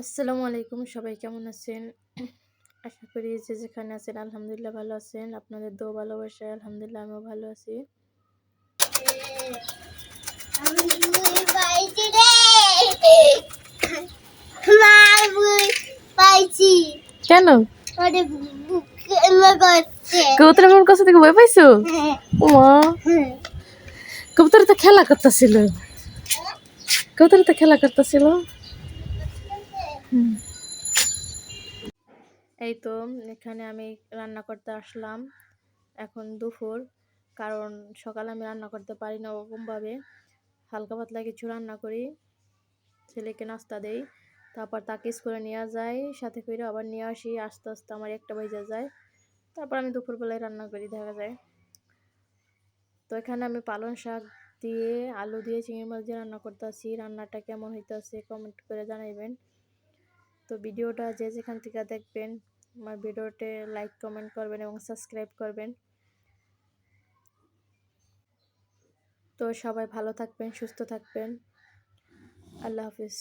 আসসালামু আলাইকুম, সবাই কেমন আছেন? আশা করি যে যেখানে আছেন আলহামদুলিল্লাহ ভালো আছেন। আপনাদের দো ভালোবাসায় আলহামদুলিল্লাহ আমিও ভালো আছি। কেন? কবুতর আমার কাছে থেকে ভয় পাইছো? কবুতর তো খেলা করতেছিল। কবুতর তো খেলা করতেছিল। এই তো, এখানে আমি রান্না করতে আসলাম। এখন দুপুর, কারণ সকালে আমি রান্না করতে পারি না ওরকমভাবে। হালকা পাতলা কিছু রান্না করি, ছেলেকে নাস্তা দেই, তারপর তাকে স্কুলে নিয়ে যাই, সাথে করে আবার নিয়ে আসি, আস্তে আস্তে আমার একটা বেজে যায়। তারপর আমি দুপুরবেলায় রান্না করি, দেখা যায়। তো এখানে আমি পালং শাক দিয়ে, আলু দিয়ে, চিংড়ি মাছ দিয়ে রান্না করতেছি। রান্নাটা কেমন হইতেছে কমেন্ট করে জানাইবেন। তো ভিডিওটা যে যেখান থেকে দেখবেন, আমার ভিডিওতে লাইক কমেন্ট করবেন এবং সাবস্ক্রাইব করবেন। তো সবাই ভালো থাকবেন, সুস্থ থাকবেন। আল্লাহ হাফিজ।